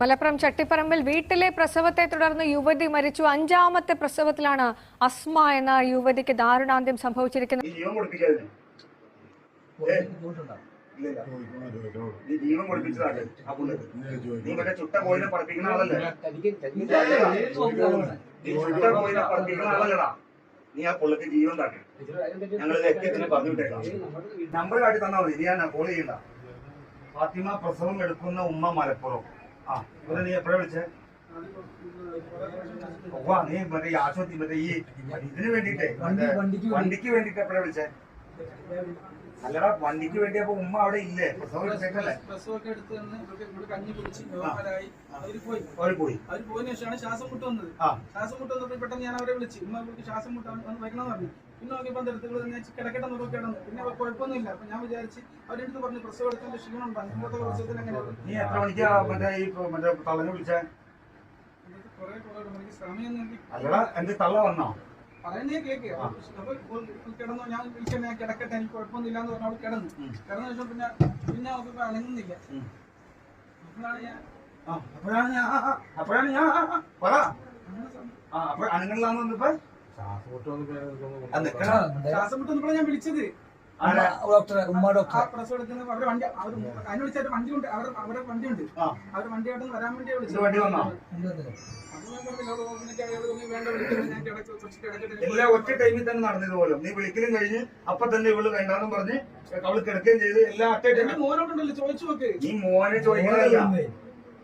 മലപ്പുറം ചട്ടിപ്പറമ്പിൽ വീട്ടിലെ പ്രസവത്തെ തുടർന്ന് യുവതി മരിച്ചു. അഞ്ചാമത്തെ പ്രസവത്തിലാണ് അസ്മ എന്ന യുവതിക്ക് ദാരുണാന്ത്യം സംഭവിച്ചിരിക്കുന്നത്. നീ ആ പുള്ളിക്ക് ജീവൻ കാട്ടി. ഞങ്ങൾ ലക്ഷ്യത്തിന് പറഞ്ഞു വിട്ടേക്കാം. നമ്പർ കാട്ടി തന്നാൽ മതി. ഇനി ഞാൻ കോൾ ചെയ്യണ്ട. ഫാത്തിമ പ്രസവം എടുക്കുന്ന ഉമ്മ മലപ്പുറം. ആ ഇവിടെ നീ എപ്പോഴാ വിളിച്ചേ? ഉവ്വ, നീ മറ്റേ ഈ ആശുപത്രി മറ്റേ ഈ ഇതിന് വേണ്ടിട്ടേ വണ്ടിക്ക് വേണ്ടിട്ട് എപ്പോഴാ വിളിച്ചേ? അല്ലടാ വണ്ടിക്ക് വേണ്ടി അപ്പൊ ഉമ്മ അവിടെ ഇല്ലേ? അവർ പോയി. അവർ പോയി. അവർ പോയതിനു ശേഷമാണ് ശ്വാസം മുട്ട് വന്നത്. ആ. ശ്വാസം മുട്ട് വന്നപ്പോൾ പെട്ടെന്ന് ഞാൻ അവരെ വിളിച്ചു. ഉമ്മ ശ്വാസം മുട്ടാണ് വരണമെന്ന് പറഞ്ഞു. പിന്നെ നോക്കിയപ്പോൾ അടുത്തുകൾ ഞാൻ കിടക്കട്ടെ നോക്കി കിടന്നു പിന്നെ കുഴപ്പമൊന്നുമില്ല. അപ്പൊ ഞാൻ വിചാരിച്ച് അവരെടുത്ത് പറഞ്ഞു പ്രസവം എടുക്കേണ്ട ക്ഷീണമുണ്ട് അങ്ങനത്തെ പ്രസവത്തിന് അങ്ങനെ നീ എത്ര മണിക്കാ മറ്റേ ഈ ഇപ്പൊ മറ്റേ തള്ളനെ വിളിച്ചേ? കുറെ കുറെ എനിക്ക് സമയം എന്റെ തള്ള വന്നോ? പറയുന്നേ കേക്ക് അപ്പൊ കിടന്നു? ഞാൻ കിടക്കട്ടെ എനിക്ക് കുഴപ്പമൊന്നുമില്ല എന്ന് പറഞ്ഞു അവൾ കിടന്നു. കിടന്ന ശേഷം പിന്നെ പിന്നെ അവർക്ക് അനങ്ങുന്നില്ല. അപ്പോഴാണ് ഞാൻ അപ്പോഴാണ് ഞാൻ അപ്പോഴാണ് ഞാൻ പറ. അനങ്ങളിലാന്ന് വന്നപ്പോ. ശ്വാസം ഞാൻ വിളിച്ചത്. ആരാ? ഡോക്ടറെ ഉമ്മ ആ ഡോക്ടറെ. പ്രസവം എടുക്കുന്ന അവരുടെ വണ്ടി അവർ അതിന് വിളിച്ചായിട്ട് വണ്ടി ഉണ്ട് അവരുടെ അവരുടെ വണ്ടി ഉണ്ട് ആ. അവരുടെ വണ്ടിയായിട്ട് വരാൻ വേണ്ടി വന്നോ? അപ്പൊ ഞാൻ പറഞ്ഞു, "ഇയാൾ ഓർമ്മയ്ക്ക് അയാൾ തോന്നി വേണ്ട ഞാൻ കിടക്ക് കുറച്ച് എല്ലാ ഒറ്റ ടൈമിൽ തന്നെ നടന്നത് പോലും നീ വിളിക്കലും കഴിഞ്ഞ് അപ്പൊ തന്നെ ഇവൾ വേണ്ടാന്നും പറഞ്ഞ് അവൾ കിടക്കുകയും ചെയ്ത് എല്ലാ അറ്റ മോനോട്ടുണ്ടല്ലോ ചോദിച്ചു നോക്ക്. നീ മോനെ ചോദിക്കുന്നതല്ല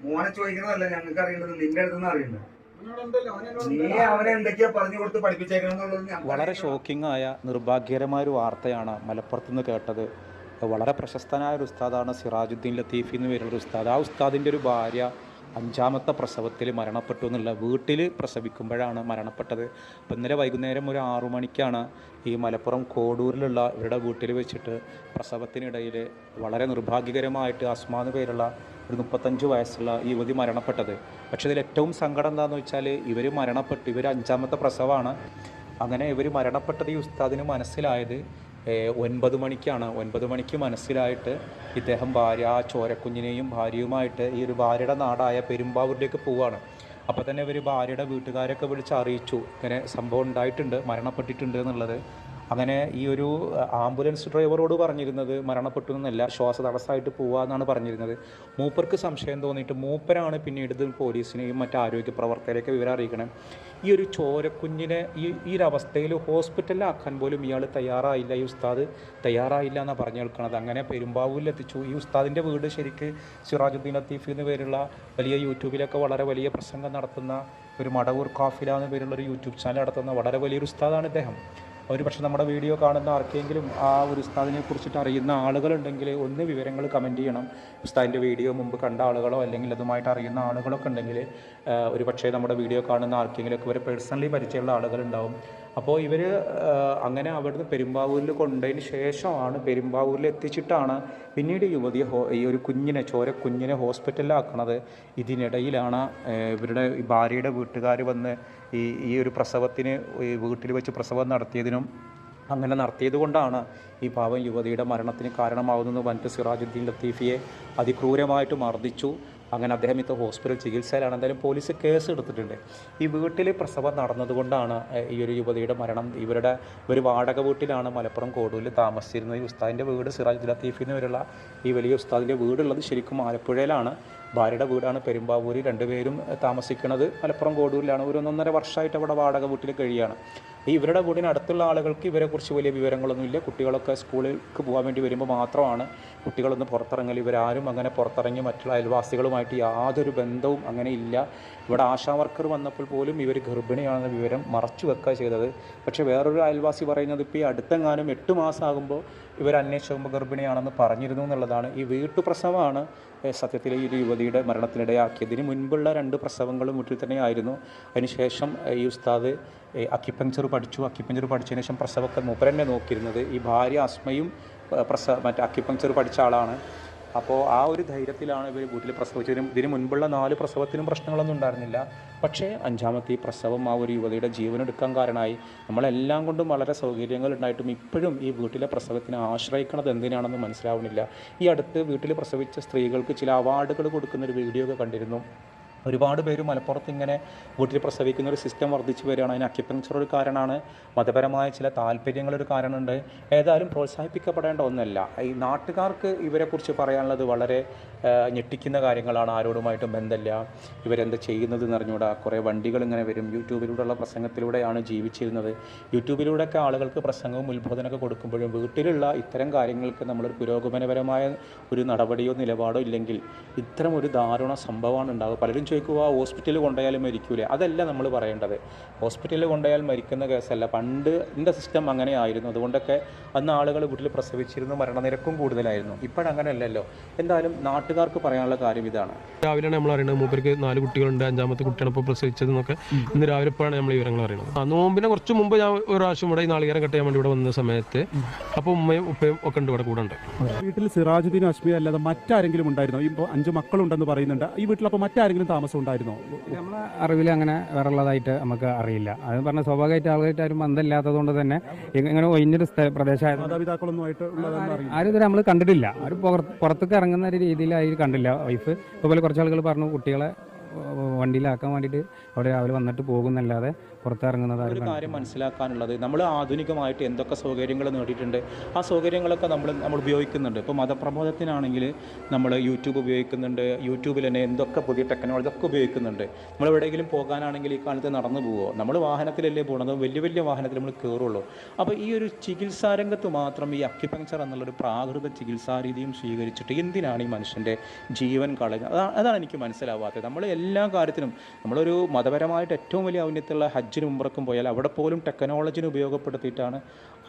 മോനെ ചോദിക്കുന്നതല്ല ഞങ്ങൾക്ക് അറിയേണ്ടത് നിന്റെ അടുത്തുനിന്ന് അറിയേണ്ടത്. നീ അവനെ എന്തൊക്കെയാ പറഞ്ഞു കൊടുത്ത് പഠിപ്പിച്ചേക്കണം വളരെ. ഷോക്കിംഗ് ആയ നിർഭാഗ്യകരമായ ഒരു വാർത്തയാണ് മലപ്പുറത്ത് നിന്ന് കേട്ടത്. വളരെ പ്രശസ്തനായ ഒരു ഉസ്താദാണ് സിറാജുദ്ദീൻ ലത്തീഫി എന്ന് പേരുള്ള ഒരു ഉസ്താദ്. ആ ഉസ്താദിന്റെ ഒരു ഭാര്യ അഞ്ചാമത്തെ പ്രസവത്തിൽ മരണപ്പെട്ടു എന്നുള്ള വീട്ടിൽ പ്രസവിക്കുമ്പോഴാണ് മരണപ്പെട്ടത്. അപ്പം ഇന്നലെ വൈകുന്നേരം ഒരു ആറു മണിക്കാണ് ഈ മലപ്പുറം കോഡൂരിലുള്ള ഇവരുടെ വീട്ടിൽ വെച്ചിട്ട് പ്രസവത്തിനിടയിൽ വളരെ നിർഭാഗ്യകരമായിട്ട് അസ്മാന് പേരുള്ള ഒരു മുപ്പത്തഞ്ച് വയസ്സുള്ള ഈ യുവതി മരണപ്പെട്ടത്. പക്ഷേ ഇതിൽ ഏറ്റവും സങ്കടം എന്താണെന്ന് വെച്ചാൽ ഇവർ മരണപ്പെട്ടു. ഇവർ അഞ്ചാമത്തെ പ്രസവമാണ് അങ്ങനെ ഇവർ മരണപ്പെട്ടത് ഈ ഉസ്താദിന് മനസ്സിലായത് ഒൻപത് മണിക്കാണ്. ഒൻപത് മണിക്ക് മനസ്സിലായിട്ട് ഇദ്ദേഹം ഭാര്യ ആ ചോരക്കുഞ്ഞിനെയും ഭാര്യയുമായിട്ട് ഈ ഒരു ഭാര്യയുടെ നാടായ പെരുമ്പാവൂരിലേക്ക് പോവുകയാണ് അപ്പോൾ തന്നെ ഇവർ ഭാര്യയുടെ വീട്ടുകാരൊക്കെ വിളിച്ച് അറിയിച്ചു. ഇങ്ങനെ സംഭവം ഉണ്ടായിട്ടുണ്ട് മരണപ്പെട്ടിട്ടുണ്ട് എന്നുള്ളത്. അങ്ങനെ ഈ ഒരു ആംബുലൻസ് ഡ്രൈവറോട് പറഞ്ഞിരുന്നത് മരണപ്പെട്ടു എന്നല്ല ശ്വാസ തടസ്സമായിട്ട് പോവാന്നാണ് പറഞ്ഞിരുന്നത്. മൂപ്പർക്ക് സംശയം തോന്നിയിട്ട് മൂപ്പരാണ് പിന്നീട് പോലീസിനെയും മറ്റ് ആരോഗ്യ പ്രവർത്തകരെയൊക്കെ വിവരം അറിയിക്കണം. ഈ ഒരു ചോരക്കുഞ്ഞിനെ ഈ ഈ ഒരു അവസ്ഥയിൽ ഹോസ്പിറ്റലിലാക്കാൻ പോലും ഇയാൾ തയ്യാറായില്ല. ഈ ഉസ്താദ് തയ്യാറായില്ല എന്നാണ് പറഞ്ഞു കേൾക്കുന്നത് അങ്ങനെ പെരുമ്പാവൂരിൽ എത്തിച്ചു. ഈ ഉസ്താദിന്റെ വീട് ശരിക്ക് സിറാജുദ്ദീൻ ലത്തീഫ് എന്ന് പേരുള്ള വലിയ യൂട്യൂബിലൊക്കെ വളരെ വലിയ പ്രസംഗം നടത്തുന്ന ഒരു മടവൂർ കാഫില എന്ന പേരുള്ള ഒരു യൂട്യൂബ് ചാനൽ നടത്തുന്ന വളരെ വലിയൊരു ഉസ്താദാണ് ഇദ്ദേഹം. ഒരു പക്ഷേ നമ്മുടെ വീഡിയോ കാണുന്ന ആർക്കെങ്കിലും ആ ഒരു ഉസ്താദിനെ കുറിച്ചിട്ട് അറിയുന്ന ആളുകളുണ്ടെങ്കിൽ ഒന്ന് വിവരങ്ങൾ കമന്റ് ചെയ്യണം. ഉസ്താദിന്റെ വീഡിയോ മുമ്പ് കണ്ട ആളുകളോ അല്ലെങ്കിൽ അതുമായിട്ട് അറിയുന്ന ആളുകളൊക്കെ ഉണ്ടെങ്കിൽ ഒരു പക്ഷേ നമ്മുടെ വീഡിയോ കാണുന്ന ആർക്കെങ്കിലുമൊക്കെ ഇവരെ പേഴ്സണലി പരിചയമുള്ള ആളുകളുണ്ടാവും അപ്പോൾ ഇവർ അങ്ങനെ അവിടുന്ന് പെരുമ്പാവൂരിൽ കൊണ്ടതിന് ശേഷമാണ് പെരുമ്പാവൂരിൽ എത്തിച്ചിട്ടാണ് പിന്നീട് യുവതി ഈ ഒരു കുഞ്ഞിനെ ചോര കുഞ്ഞിനെ ഹോസ്പിറ്റലിലാക്കണത്. ഇതിനിടയിലാണ് ഇവരുടെ ഭാര്യയുടെ വീട്ടുകാർ വന്ന് ഈ ഈ ഒരു പ്രസവത്തിന് വീട്ടിൽ വെച്ച് പ്രസവം നടത്തിയതിനും അങ്ങനെ നടത്തിയത് കൊണ്ടാണ് ഈ പാവം യുവതിയുടെ മരണത്തിന് കാരണമാകുന്നത് വനിത സിറാജുദ്ദീൻ ലത്തീഫിയെ അതിക്രൂരമായിട്ട് മർദ്ദിച്ചു. അങ്ങനെ അദ്ദേഹം ഇപ്പോൾ ഹോസ്പിറ്റൽ ചികിത്സയിലാണ്. എന്തായാലും പോലീസ് കേസ് എടുത്തിട്ടുണ്ട്. ഈ വീട്ടിൽ പ്രസവം നടന്നതുകൊണ്ടാണ് ഈ ഒരു യുവതിയുടെ മരണം. ഇവരുടെ ഒരു വാടക വീട്ടിലാണ് മലപ്പുറം കോടൂരിൽ താമസിച്ചിരുന്നത്. ഈ ഉസ്താദിന്റെ വീട് സിറാജ് ലത്തീഫിന് വരെയുള്ള ഈ വലിയ ഉസ്താദിന്റെ വീടുള്ളത് ശരിക്കും ആലപ്പുഴയിലാണ്. ഭാര്യയുടെ വീടാണ് പെരുമ്പാവൂരിൽ രണ്ടുപേരും താമസിക്കുന്നത് മലപ്പുറം കോടൂരിലാണ്. ഒരു ഒന്നൊന്നര വർഷമായിട്ട് അവിടെ വാടക വീട്ടിൽ കഴിയുകയാണ് ഈ ഇവരുടെ വീടിന് അടുത്തുള്ള ആളുകൾക്ക് ഇവരെക്കുറിച്ച് വലിയ വിവരങ്ങളൊന്നുമില്ല കുട്ടികളൊക്കെ സ്കൂളിലേക്ക് പോകാൻ വേണ്ടി വരുമ്പോൾ മാത്രമാണ് കുട്ടികളൊന്ന് പുറത്തിറങ്ങൽ. ഇവരാരും അങ്ങനെ പുറത്തിറങ്ങി മറ്റുള്ള അയൽവാസികളുമായിട്ട് യാതൊരു ബന്ധവും അങ്ങനെ ഇല്ല. ഇവിടെ ആശാ വർക്കർ വന്നപ്പോൾ പോലും ഇവർ ഗർഭിണിയാണെന്ന വിവരം മറച്ചു വെക്കുക ചെയ്തത്. പക്ഷേ വേറൊരു അയൽവാസി പറയുന്നത് ഇപ്പോൾ ഈ അടുത്തെങ്ങാനും എട്ട് മാസമാകുമ്പോൾ ഇവർ അന്വേഷിക്കുമ്പോൾ ഗർഭിണിയാണെന്ന് പറഞ്ഞിരുന്നു എന്നുള്ളതാണ്. ഈ വീട്ടുപ്രസവമാണ് പ്രസവമാണ് സത്യത്തിൽ ഈ ഒരു യുവതിയുടെ മരണത്തിനിടയാക്കിയത്. ഇതിന് മുൻപുള്ള രണ്ട് പ്രസവങ്ങളും വീട്ടിൽ തന്നെയായിരുന്നു. അതിനുശേഷം ഈ ഉസ്താദ് അക്യുപങ്ചർ പഠിച്ചു. അക്യുപഞ്ചർ പഠിച്ചതിന് ശേഷം പ്രസവൊക്കെ മൂപ്പരന്നെ നോക്കിയിരുന്നത്. ഈ ഭാര്യ അസ്മയും പ്രസവ മറ്റേ അക്യുപഞ്ചർ പഠിച്ച ആളാണ്. അപ്പോൾ ആ ഒരു ധൈര്യത്തിലാണ് ഇവർ വീട്ടിൽ പ്രസവിച്ചതിന് ഇതിന് മുൻപുള്ള നാല് പ്രസവത്തിനും പ്രശ്നങ്ങളൊന്നും ഉണ്ടായിരുന്നില്ല. പക്ഷേ അഞ്ചാമത്തെ ഈ പ്രസവം ആ ഒരു യുവതിയുടെ ജീവനെടുക്കാൻ കാരണമായി. നമ്മളെല്ലാം കൊണ്ടും വളരെ സൗകര്യങ്ങൾ ഉണ്ടായിട്ടും ഇപ്പോഴും ഈ വീട്ടിലെ പ്രസവത്തിനെ ആശ്രയിക്കുന്നത് എന്തിനാണെന്ന് മനസ്സിലാവുന്നില്ല. ഈ അടുത്ത് വീട്ടിൽ പ്രസവിച്ച സ്ത്രീകൾക്ക് ചില അവാർഡുകൾ കൊടുക്കുന്നൊരു വീഡിയോ ഒക്കെ കണ്ടിരുന്നു. ഒരുപാട് പേര് മലപ്പുറത്ത് ഇങ്ങനെ വീട്ടിൽ പ്രസവിക്കുന്ന ഒരു സിസ്റ്റം വർദ്ധിച്ചു വരികയാണ്. അതിന് അക്യുപങ്ചർ ഒരു കാരണമാണ്. മതപരമായ ചില താല്പര്യങ്ങളൊരു കാരണമുണ്ട്. ഏതായാലും പ്രോത്സാഹിപ്പിക്കപ്പെടേണ്ട ഒന്നല്ല. ഈ നാട്ടുകാർക്ക് ഇവരെക്കുറിച്ച് പറയാനുള്ളത് വളരെ ഞെട്ടിക്കുന്ന കാര്യങ്ങളാണ്. ആരോടുമായിട്ടും ബന്ധമില്ല. ഇവരെന്താ ചെയ്യുന്നത് എന്ന് അറിഞ്ഞൂടാ കുറേ വണ്ടികൾ ഇങ്ങനെ വരും. യൂട്യൂബിലൂടെയുള്ള പ്രസംഗത്തിലൂടെയാണ് ജീവിച്ചിരുന്നത്. യൂട്യൂബിലൂടെയൊക്കെ ആളുകൾക്ക് പ്രസംഗവും ഉത്ബോധനമൊക്കെ കൊടുക്കുമ്പോഴും വീട്ടിലുള്ള ഇത്തരം കാര്യങ്ങൾക്ക് നമ്മളൊരു പുരോഗമനപരമായ ഒരു നടപടിയോ നിലപാടോ ഇല്ലെങ്കിൽ ഇത്തരം ഒരു ദാരുണ സംഭവമാണ് ഉണ്ടാകുക പലരും ചോദിക്കുക "ആ, ഹോസ്പിറ്റലിൽ കൊണ്ടുപോയാലും മരിക്കൂലേ? അതല്ല നമ്മൾ പറയേണ്ടത്. ഹോസ്പിറ്റലിൽ കൊണ്ടുപോയാൽ മരിക്കുന്ന കേസല്ല. പണ്ട് എന്റെ സിസ്റ്റം അങ്ങനെ ആയിരുന്നു അതുകൊണ്ടൊക്കെ അന്ന് ആളുകൾ വീട്ടിൽ പ്രസവിച്ചിരുന്നു മരണനിരക്കും കൂടുതലായിരുന്നു. ഇപ്പോഴങ്ങനെയല്ലല്ലോ എന്തായാലും നാട്ടുകാർക്ക് പറയാനുള്ള കാര്യം ഇതാണ്. രാവിലെയാണ് നമ്മൾ അറിയുന്നത് മൂപ്പർക്ക് നാല് കുട്ടികളുണ്ട്. അഞ്ചാമത്തെ കുട്ടിയാണ് ഇപ്പോൾ പ്രസവിച്ചത് എന്നൊക്കെ. ഇന്ന് രാവിലെ ഇപ്പോഴാണ് നമ്മൾ വിവരങ്ങൾ അറിയുന്നത് ആ നോമ്പിനെ കുറച്ച് മുമ്പ് ഞാൻ ഒരു പ്രാവശ്യം ഇവിടെ ഈ നാളികേരം കട്ട് ചെയ്യാൻ വേണ്ടി ഇവിടെ വന്ന സമയത്ത് അപ്പോൾ ഉമ്മയും ഉപ്പയും ഒക്കെ ഉണ്ട് ഇവിടെ കൂടെ ഉണ്ട് വീട്ടിൽ സിറാജുദ്ദീൻ അശ്മി അല്ലാതെ മറ്റാരെങ്കിലും ഉണ്ടായിരുന്നു? ഇപ്പോൾ അഞ്ച് മക്കളുണ്ടെന്ന് പറയുന്നുണ്ട്. ഈ വീട്ടിൽ അപ്പോൾ മറ്റാരെങ്കിലും താമസം ഉണ്ടായിരുന്നോ? നമ്മളെ അറിവിൽ അങ്ങനെ വേറെ ഉള്ളതായിട്ട് നമുക്ക് അറിയില്ല. അത് പറഞ്ഞ സ്വാഭാവികമായിട്ട് ആളുകൾ ആരും ബന്ധമില്ലാത്തത് കൊണ്ട് തന്നെ ഇങ്ങ- ഇങ്ങനെ ഒഴിഞ്ഞൊരു പ്രദേശമായിരുന്നു മാതാപിതാക്കളൊന്നുമായിട്ട് ആരും ഇതുവരെ നമ്മൾ കണ്ടിട്ടില്ല. അവർ പുറത്തേക്ക് ഇറങ്ങുന്ന ഒരു രീതിയിലായി കണ്ടില്ല. വൈഫ് ഇതുപോലെ കുറച്ച് ആളുകൾ പറഞ്ഞു കുട്ടികളെ വണ്ടിയിലാക്കാൻ വേണ്ടിയിട്ട് അവിടെ രാവിലെ വന്നിട്ട് പോകുന്നല്ലാതെ പുറത്തിറങ്ങുന്നത് ഒരു കാര്യം മനസ്സിലാക്കാനുള്ളത് നമ്മൾ ആധുനികമായിട്ട് എന്തൊക്കെ സൗകര്യങ്ങൾ നേടിയിട്ടുണ്ട്. ആ സൗകര്യങ്ങളൊക്കെ നമ്മൾ നമ്മൾ ഉപയോഗിക്കുന്നുണ്ട്. ഇപ്പോൾ മതപ്രബോധത്തിനാണെങ്കിൽ നമ്മൾ യൂട്യൂബ് ഉപയോഗിക്കുന്നുണ്ട് യൂട്യൂബിൽ തന്നെ എന്തൊക്കെ പുതിയ ടെക്നോളജി ഒക്കെ ഉപയോഗിക്കുന്നുണ്ട്. നമ്മൾ എവിടെയെങ്കിലും പോകാനാണെങ്കിൽ ഈ കാലത്ത് നടന്നു പോവുമോ നമ്മൾ വാഹനത്തിലല്ലേ പോകുന്നത് വലിയ വലിയ വാഹനത്തിൽ നമ്മൾ കയറുള്ളൂ. അപ്പോൾ ഈ ഒരു ചികിത്സാ രംഗത്ത് മാത്രം ഈ അക്യുപങ്ചർ എന്നുള്ളൊരു പ്രാകൃത ചികിത്സാ രീതിയും സ്വീകരിച്ചിട്ട് എന്തിനാണ് ഈ മനുഷ്യന്റെ ജീവൻ കളയുന്നത്? അതാണ് എനിക്ക് മനസ്സിലാവാത്തത്. നമ്മൾ എല്ലാ കാര്യത്തിനും നമ്മളൊരു മതപരമായിട്ട് ഏറ്റവും വലിയ ഔന്നത്യമുള്ള ഹജ്ജിനും ഉംറക്കും പോയാൽ അവിടെ പോലും ടെക്നോളജിനെ ഉപയോഗപ്പെടുത്തിയിട്ടാണ്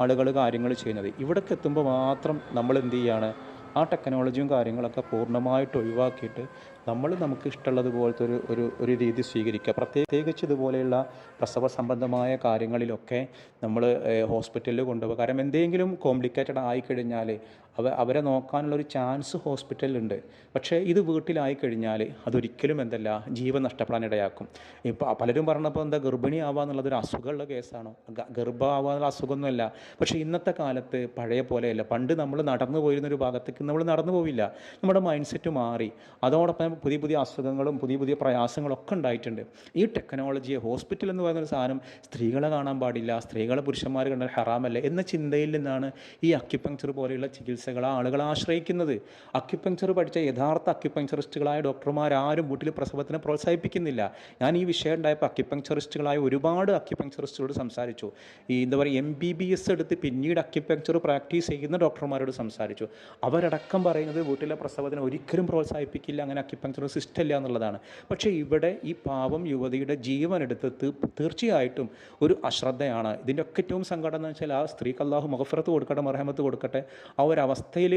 ആളുകൾ കാര്യങ്ങൾ ചെയ്യുന്നത്. ഇവിടേക്ക് എത്തുമ്പോൾ മാത്രം നമ്മൾ എന്ത് ചെയ്യുകയാണ് ആ ടെക്നോളജിയും കാര്യങ്ങളൊക്കെ പൂർണമായിട്ട് ഒഴിവാക്കിയിട്ട് നമ്മൾ നമുക്ക് ഇഷ്ടമുള്ളത് പോലത്തെ ഒരു ഒരു ഒരു രീതി സ്വീകരിക്കുക. പ്രത്യേകിച്ച് ഇതുപോലെയുള്ള പ്രസവ സംബന്ധമായ കാര്യങ്ങളിലൊക്കെ നമ്മൾ ഹോസ്പിറ്റലിൽ കൊണ്ടുപോകുക കാരണം എന്തെങ്കിലും കോംപ്ലിക്കേറ്റഡ് ആയിക്കഴിഞ്ഞാൽ അവ അവരെ നോക്കാനുള്ള ഒരു ചാൻസ് ഹോസ്പിറ്റലിലുണ്ട്. പക്ഷേ ഇത് വീട്ടിലായി കഴിഞ്ഞാൽ അതൊരിക്കലും എന്തല്ല ജീവൻ നഷ്ടപ്പെടാൻ ഇടയാക്കും. ഇപ്പോൾ പലരും പറഞ്ഞപ്പോൾ എന്താ ഗർഭിണി ആവുക എന്നുള്ളത് ഒരു അസുഖമുള്ള കേസാണോ? ഗർഭമാവുക എന്നുള്ള അസുഖമൊന്നുമല്ല. പക്ഷേ ഇന്നത്തെ കാലത്ത് പഴയ പോലെയല്ല. പണ്ട് നമ്മൾ നടന്നു പോയിരുന്നൊരു ഭാഗത്തേക്ക് നമ്മൾ നടന്നു പോവില്ല. നമ്മുടെ മൈൻഡ് സെറ്റ് മാറി. അതോടൊപ്പം പുതിയ പുതിയ അസുഖങ്ങളും പുതിയ പുതിയ പ്രയാസങ്ങളും ഒക്കെ ഉണ്ടായിട്ടുണ്ട്. ഈ ടെക്നോളജിയെ ഹോസ്പിറ്റൽ എന്ന് പറയുന്ന ഒരു സാധനം സ്ത്രീകളെ കാണാൻ പാടില്ല സ്ത്രീകളെ പുരുഷന്മാർ കണ്ടാൽ ഹറാമല്ല എന്ന ചിന്തയിൽ നിന്നാണ് ഈ അക്യുപങ്ചർ പോലെയുള്ള ചികിത്സകൾ ആളുകൾ ആശ്രയിക്കുന്നത്. അക്യുപങ്ചർ പഠിച്ച യഥാർത്ഥ അക്യുപങ്ചറിസ്റ്റുകളായ ഡോക്ടർമാർ ആരും വീട്ടിൽ പ്രസവത്തിനെ പ്രോത്സാഹിപ്പിക്കുന്നില്ല. ഞാൻ ഈ വിഷയം ഉണ്ടായപ്പോൾ അക്യുപങ്ചറിസ്റ്റുകളായ ഒരുപാട് അക്യുപങ്ചറിസ്റ്റുകളോട് സംസാരിച്ചു. ഈ എന്താ പറയുക എം ബി ബി എസ് എടുത്ത് പിന്നീട് അക്യുപങ്ചർ പ്രാക്ടീസ് ചെയ്യുന്ന ഡോക്ടർമാരോട് സംസാരിച്ചു. അവരടക്കം പറയുന്നത് വീട്ടിലെ പ്രസവത്തിന് ഒരിക്കലും പ്രോത്സാഹിപ്പിക്കില്ല അങ്ങനെ അക്യുപങ്ചർ സിസ്റ്റം ഇല്ല എന്നുള്ളതാണ്. പക്ഷേ ഇവിടെ ഈ പാവം യുവതിയുടെ ജീവൻ എടുത്ത് തീർച്ചയായിട്ടും ഒരു അശ്രദ്ധയാണ്. ഇതിന്റെ ഒക്കെ ഏറ്റവും സങ്കടം എന്ന് വെച്ചാൽ ആ സ്ത്രീക്ക് അള്ളാഹു മുഖഫറത്ത് കൊടുക്കട്ടെ മറഹമത്ത് കൊടുക്കട്ടെ ആ ഒരു അവസ്ഥയിൽ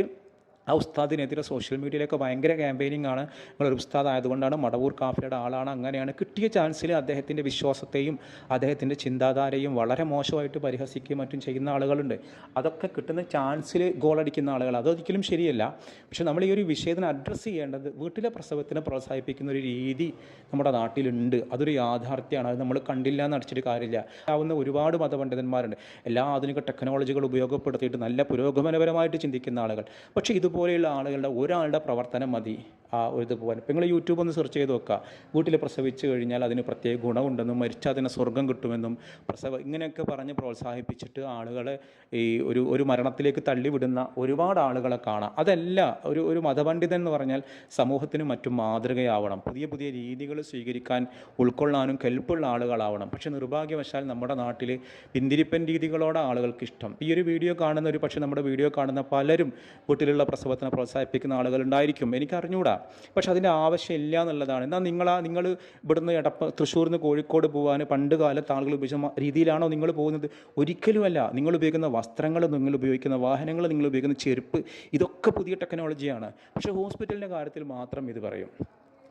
ആ ഉസ്താദിനെതിരെ സോഷ്യൽ മീഡിയയിലൊക്കെ ഭയങ്കര ക്യാമ്പയിനിങ് ആണ്. നിങ്ങളൊരു ഉസ്താദ് ആയതുകൊണ്ടാണ് മടവൂർ കാഫിയുടെ ആളാണ്. അങ്ങനെയാണ്. കിട്ടിയ ചാൻസിൽ അദ്ദേഹത്തിന്റെ വിശ്വാസത്തെയും അദ്ദേഹത്തിന്റെ ചിന്താധാരയും വളരെ മോശമായിട്ട് പരിഹസിക്കുകയും മറ്റും ചെയ്യുന്ന ആളുകളുണ്ട്. അതൊക്കെ കിട്ടുന്ന ചാൻസിൽ ഗോളടിക്കുന്ന ആളുകൾ അതൊരിക്കലും ശരിയല്ല. പക്ഷെ നമ്മൾ ഈ ഒരു വിഷയത്തിന് അഡ്രസ്സ് ചെയ്യേണ്ടത് വീട്ടിലെ പ്രസവത്തിനെ പ്രോത്സാഹിപ്പിക്കുന്ന ഒരു രീതി നമ്മുടെ നാട്ടിലുണ്ട്. അതൊരു യാഥാർത്ഥ്യമാണ്. അത് നമ്മൾ കണ്ടില്ല എന്ന് അടിച്ചിട്ട് കാര്യമില്ല. ആവുന്ന ഒരുപാട് മതപണ്ഡിതന്മാരുണ്ട്. എല്ലാ ആധുനിക ടെക്നോളജികൾ ഉപയോഗപ്പെടുത്തിയിട്ട് നല്ല പുരോഗമനപരമായിട്ട് ചിന്തിക്കുന്ന ആളുകൾ. പക്ഷേ ഇതുപോലെയുള്ള ആളുകളുടെ ഒരാളുടെ പ്രവർത്തനം മതി. ആ ഇത് പോകാൻ. നിങ്ങൾ യൂട്യൂബ് ഒന്ന് സെർച്ച് ചെയ്ത് നോക്കുക. വീട്ടിൽ പ്രസവിച്ച് കഴിഞ്ഞാൽ അതിന് പ്രത്യേക ഗുണമുണ്ടെന്നും മരിച്ചാൽ അതിന് സ്വർഗം കിട്ടുമെന്നും പ്രസവ ഇങ്ങനെയൊക്കെ പറഞ്ഞ് പ്രോത്സാഹിപ്പിച്ചിട്ട് ആളുകളെ ഈ ഒരു ഒരു മരണത്തിലേക്ക് തള്ളിവിടുന്ന ഒരുപാട് ആളുകളെ കാണാം. അതല്ല ഒരു ഒരു മതപണ്ഡിതൻ എന്ന് പറഞ്ഞാൽ സമൂഹത്തിന് മറ്റും മാതൃകയാവണം. പുതിയ പുതിയ രീതികൾ സ്വീകരിക്കാൻ ഉൾക്കൊള്ളാനും കെൽപ്പുള്ള ആളുകളാവണം. പക്ഷേ നിർഭാഗ്യവശാൽ നമ്മുടെ നാട്ടിൽ പിന്തിരിപ്പൻ രീതികളോടെ ആളുകൾക്ക് ഇഷ്ടം ഈ ഒരു വീഡിയോ കാണുന്ന ഒരു പക്ഷേ നമ്മുടെ വീഡിയോ കാണുന്ന പലരും വീട്ടിലുള്ള പ്രസവത്തിനെ പ്രോത്സാഹിപ്പിക്കുന്ന ആളുകളുണ്ടായിരിക്കും എനിക്കറിഞ്ഞൂടാ. പക്ഷെ അതിന്റെ ആവശ്യമില്ല എന്നുള്ളതാണ്. എന്നാൽ നിങ്ങളാ നിങ്ങൾ ഇവിടുന്ന് എടപ്പ തൃശ്ശൂരിൽ നിന്ന് കോഴിക്കോട് പോകാൻ പണ്ട് കാലത്ത് ആളുകൾ ഉപയോഗിച്ച രീതിയിലാണോ നിങ്ങൾ പോകുന്നത്? ഒരിക്കലുമല്ല. നിങ്ങൾ ഉപയോഗിക്കുന്ന വസ്ത്രങ്ങൾ നിങ്ങൾ ഉപയോഗിക്കുന്ന വാഹനങ്ങൾ നിങ്ങൾ ഉപയോഗിക്കുന്ന ചെരുപ്പ് ഇതൊക്കെ പുതിയ ടെക്നോളജിയാണ് പക്ഷേ ഹോസ്പിറ്റലിന്റെ കാര്യത്തിൽ മാത്രം ഇത് പറയും.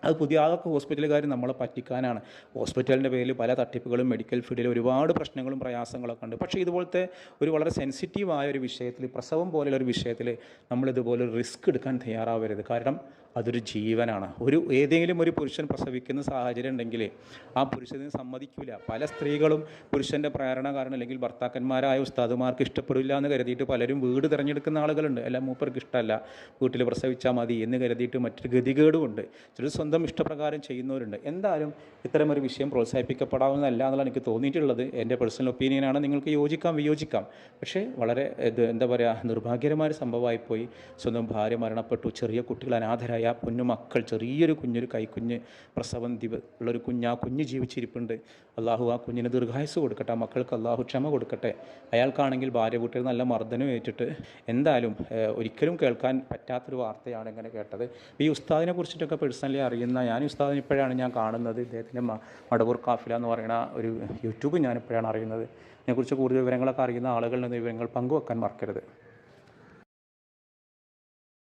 അത് പുതിയ അതൊക്കെ ഹോസ്പിറ്റലുകാർ നമ്മളെ പറ്റിക്കാനാണ്. ഹോസ്പിറ്റലിന്റെ പേരിൽ പല തട്ടിപ്പുകളും മെഡിക്കൽ ഫീൽഡിൽ ഒരുപാട് പ്രശ്നങ്ങളും പ്രയാസങ്ങളൊക്കെ ഉണ്ട്. പക്ഷേ ഇതുപോലത്തെ ഒരു വളരെ സെൻസിറ്റീവായ ഒരു വിഷയത്തിൽ പ്രസവം പോലെയുള്ള ഒരു വിഷയത്തിൽ നമ്മളിതുപോലെ റിസ്ക് എടുക്കാൻ തയ്യാറാവരുത്. കാരണം അതൊരു ജീവനാണ്. ഒരു ഏതെങ്കിലും ഒരു പുരുഷൻ പ്രസവിക്കുന്ന സാഹചര്യം ഉണ്ടെങ്കിൽ ആ പുരുഷന് സമ്മതിക്കില്ല പല സ്ത്രീകളും പുരുഷന്റെ പ്രേരണ കാരണം അല്ലെങ്കിൽ ഭർത്താക്കന്മാരായ ഉസ്താദുമാർക്ക് ഇഷ്ടപ്പെടില്ല എന്ന് കരുതിയിട്ട് പലരും വീട് തിരഞ്ഞെടുക്കുന്ന ആളുകളുണ്ട്. എല്ലാം മൂപ്പർക്ക് ഇഷ്ടമല്ല. വീട്ടിൽ പ്രസവിച്ചാൽ മതി എന്ന് കരുതിയിട്ട് മറ്റൊരു ഗതികേടുമുണ്ട്. ചിലർ സ്വന്തം ഇഷ്ടപ്രകാരം ചെയ്യുന്നവരുണ്ട്. എന്തായാലും ഇത്തരമൊരു വിഷയം പ്രോത്സാഹിപ്പിക്കപ്പെടാവുന്നതല്ല എന്നുള്ളതാണ് എനിക്ക് തോന്നിയിട്ടുള്ളത്. എന്റെ പേഴ്സണൽ ഒപ്പീനിയനാണ് നിങ്ങൾക്ക് യോജിക്കാം വിയോജിക്കാം. പക്ഷേ വളരെ ഇത് എന്താ പറയുക നിർഭാഗ്യകരമായ സംഭവമായിപ്പോയി. സ്വന്തം ഭാര്യ മരണപ്പെട്ടു. ചെറിയ കുട്ടികൾ അനാഥരായ പൊന്നു മക്കൾ ചെറിയൊരു കുഞ്ഞൊരു കൈക്കുഞ്ഞ് പ്രസവം ദിവ ഉള്ളൊരു കുഞ്ഞ് ആ കുഞ്ഞ് ജീവിച്ചിരിപ്പുണ്ട്. അള്ളാഹു ആ കുഞ്ഞിന് ദീർഘായുസ് കൊടുക്കട്ടെ. ആ മക്കൾക്ക് അള്ളാഹു ക്ഷമ കൊടുക്കട്ടെ. അയാൾക്കാണെങ്കിൽ ഭാര്യ വീട്ടിൽ നല്ല മർദ്ദനം ഏറ്റിട്ട് എന്തായാലും ഒരിക്കലും കേൾക്കാൻ പറ്റാത്തൊരു വാർത്തയാണ് ഇങ്ങനെ കേട്ടത്. ഈ ഉസ്താദിനെ കുറിച്ചിട്ടൊക്കെ പേഴ്സണലി അറിയുന്ന ഞാൻ ഉസ്താദിന് ഇപ്പോഴാണ് ഞാൻ കാണുന്നത്. ഇദ്ദേഹത്തിന്റെ മടവൂർ കാഫില എന്ന് പറയുന്ന ഒരു യൂട്യൂബ് ഞാൻ ഇപ്പോഴാണ് അറിയുന്നത്. ഇതിനെക്കുറിച്ച് കൂടുതൽ വിവരങ്ങളൊക്കെ അറിയുന്ന ആളുകളിൽ നിന്ന് വിവരങ്ങൾ പങ്കുവെക്കാൻ മറക്കരുത്.